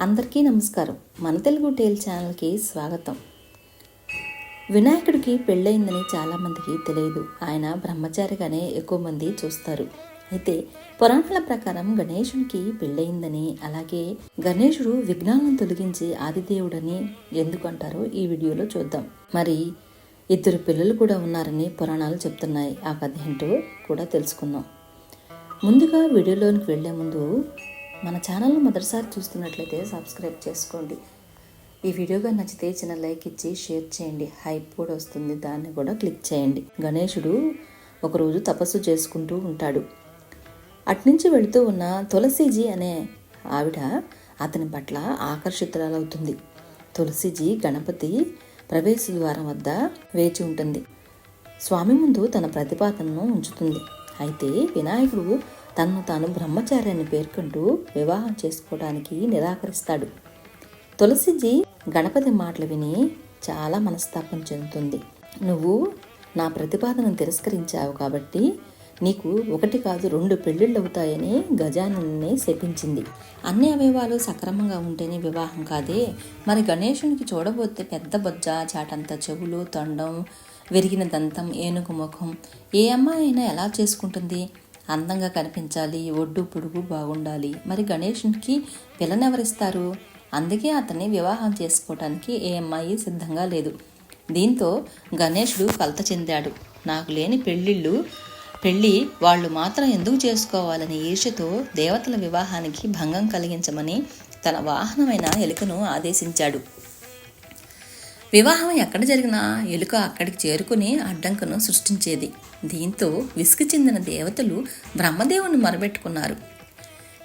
అందరికీ నమస్కారం. మన తెలుగు టేల్ ఛానల్కి స్వాగతం. వినాయకుడికి పెళ్ళయిందని చాలామందికి తెలియదు. ఆయన బ్రహ్మచారిగానే ఎక్కువ మంది చూస్తారు. అయితే పురాణాల ప్రకారం గణేశునికి పెళ్ళయిందని అలాగే గణేశుడు విఘ్నాలను తొలగించి ఆదిదేవుడని ఎందుకు అంటారో ఈ వీడియోలో చూద్దాం. మరి ఇద్దరు పిల్లలు కూడా ఉన్నారని పురాణాలు చెప్తున్నాయి. ఆ కథ ఏంటో కూడా తెలుసుకుందాం. ముందుగా వీడియోలోనికి వెళ్ళే ముందు మన ఛానల్ను మొదటిసారి చూస్తున్నట్లయితే సబ్స్క్రైబ్ చేసుకోండి. ఈ వీడియోగా నచ్చితే చిన్న లైక్ ఇచ్చి షేర్ చేయండి. హైప్ కూడా వస్తుంది. దాన్ని కూడా క్లిక్ చేయండి. గణేశుడు ఒకరోజు తపస్సు చేసుకుంటూ ఉంటాడు. అట్నుంచి వెళుతూ ఉన్న తులసీజీ అనే ఆవిడ అతని పట్ల ఆకర్షితురాలవుతుంది. తులసిజీ గణపతి ప్రవేశ ద్వారం వద్ద వేచి ఉంటుంది. స్వామి ముందు తన ప్రతిపాదనను ఉంచుతుంది. అయితే వినాయకుడు తనను తాను బ్రహ్మచారి అని పేర్కొంటూ వివాహం చేసుకోవడానికి నిరాకరిస్తాడు. తులసిజీ గణపతి మాటలు విని చాలా మనస్తాపం చెందుతుంది. నువ్వు నా ప్రతిపాదనను తిరస్కరించావు కాబట్టి నీకు ఒకటి కాదు రెండు పెళ్ళిళ్ళు అవుతాయని గజానని శపించింది. అన్ని అవయవాలు సక్రమంగా ఉంటేనే వివాహం కాదే. మరి గణేశునికి చూడబోతే పెద్ద బొజ్జ చాటంత చెవులు తొండం విరిగిన దంతం ఏనుగు ముఖం. ఏ అమ్మాయి అయినా ఎలా చేసుకుంటుంది? అందంగా కనిపించాలి ఒడ్డు పొడుగు బాగుండాలి. మరి గణేషునికి పిల్లనెవరిస్తారు అందుకే అతన్ని వివాహం చేసుకోవటానికి ఏ అమ్మాయి సిద్ధంగా లేదు. దీంతో గణేషుడు కలత చెందాడు. నాకు లేని పెళ్ళిళ్ళు పెళ్ళి వాళ్ళు మాత్రం ఎందుకు చేసుకోవాలని ఈర్ష్యతో దేవతల వివాహానికి భంగం కలిగించమని తన వాహనమైన ఎలుకను ఆదేశించాడు. వివాహం ఎక్కడ జరిగినా ఎలుక అక్కడికి చేరుకుని అడ్డంకును సృష్టించేది. దీంతో విసుగు చెందిన దేవతలు బ్రహ్మదేవుని మొరబెట్టుకున్నారు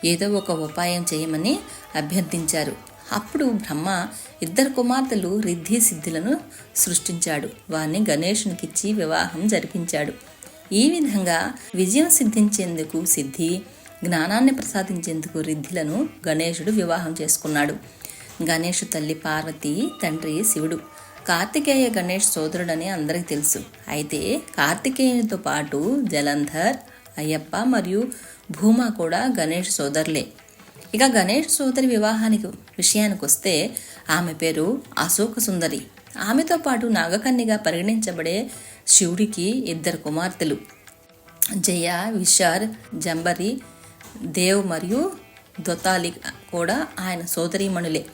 ఏదో ఒక ఉపాయం చేయమని అభ్యర్థించారు. అప్పుడు బ్రహ్మ ఇద్దరు కుమార్తెలు రిద్ధి సిద్ధులను సృష్టించాడు. వారిని గణేషునికిచ్చి వివాహం జరిపించాడు. ఈ విధంగా విజయం సిద్ధించేందుకు సిద్ధి జ్ఞానాన్ని ప్రసాదించేందుకు రిద్ధిలను గణేశుడు వివాహం చేసుకున్నాడు. గణేషు తల్లి పార్వతి తండ్రి శివుడు. కార్తికేయ గణేష్ సోదరుడని అందరికీ తెలుసు. అయితే కార్తికేయునితో పాటు జలంధర్ అయ్యప్ప మరియు భూమా కూడా గణేష్ సోదరులే. ఇక గణేష్ సోదరి వివాహానికి విషయానికి వస్తే ఆమె పేరు అశోక సుందరి. ఆమెతో పాటు నాగకన్యగా పరిగణించబడే శివుడికి ఇద్దరు కుమార్తెలు. జయ విశార్ జంబరి దేవ్ మరియు దొతాలి కూడా ఆయన సోదరీమణులే.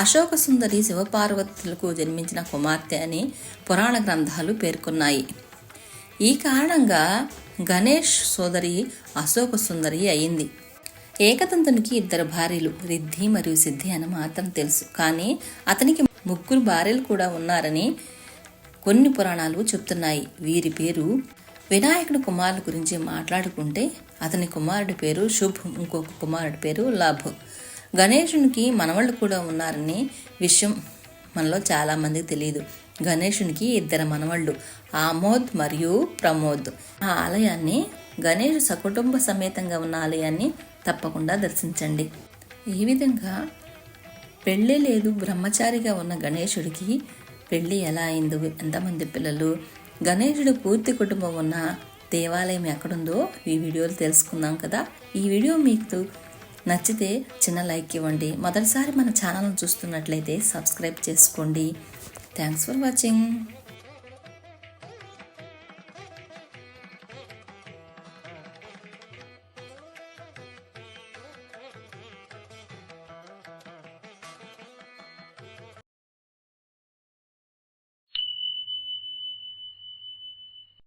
అశోక సుందరి శివపార్వతులకు జన్మించిన కుమార్తె అని పురాణ గ్రంథాలు పేర్కొన్నాయి. ఈ కారణంగా గణేష్ సోదరి అశోక సుందరి అయింది. ఏకతంతునికి ఇద్దరు భార్యలు రిద్ధి మరియు సిద్ధి అని మాత్రం తెలుసు. కానీ అతనికి ముగ్గురు భార్యలు కూడా ఉన్నారని కొన్ని పురాణాలు చెప్తున్నాయి. వీరి పేరు వినాయకుడి కుమారుల గురించి మాట్లాడుకుంటే అతని కుమారుడి పేరు శుభ్ ఇంకొక కుమారుడి పేరు లాభ్. గణేషునికి మనవాళ్ళు కూడా ఉన్నారని విషయం మనలో చాలామందికి తెలియదు. గణేషునికి ఇద్దరు మనవాళ్ళు ఆమోద్ మరియు ప్రమోద్. ఆ ఆలయాన్ని గణేష్ సకుటుంబ సమేతంగా ఉన్న ఆలయాన్ని తప్పకుండా దర్శించండి. ఈ విధంగా పెళ్ళి లేదు బ్రహ్మచారిగా ఉన్న గణేశుడికి పెళ్ళి ఎలా అయిందో ఎంతమంది పిల్లలు గణేశుడు పూర్తి కుటుంబం ఉన్న దేవాలయం ఎక్కడుందో ఈ వీడియోలు తెలుసుకుందాం కదా. ఈ వీడియో మీకు నచ్చితే చిన్న లైక్ ఇవ్వండి. మొదటిసారి మన ఛానల్ను చూస్తున్నట్లయితే సబ్స్క్రైబ్ చేసుకోండి. Thanks for watching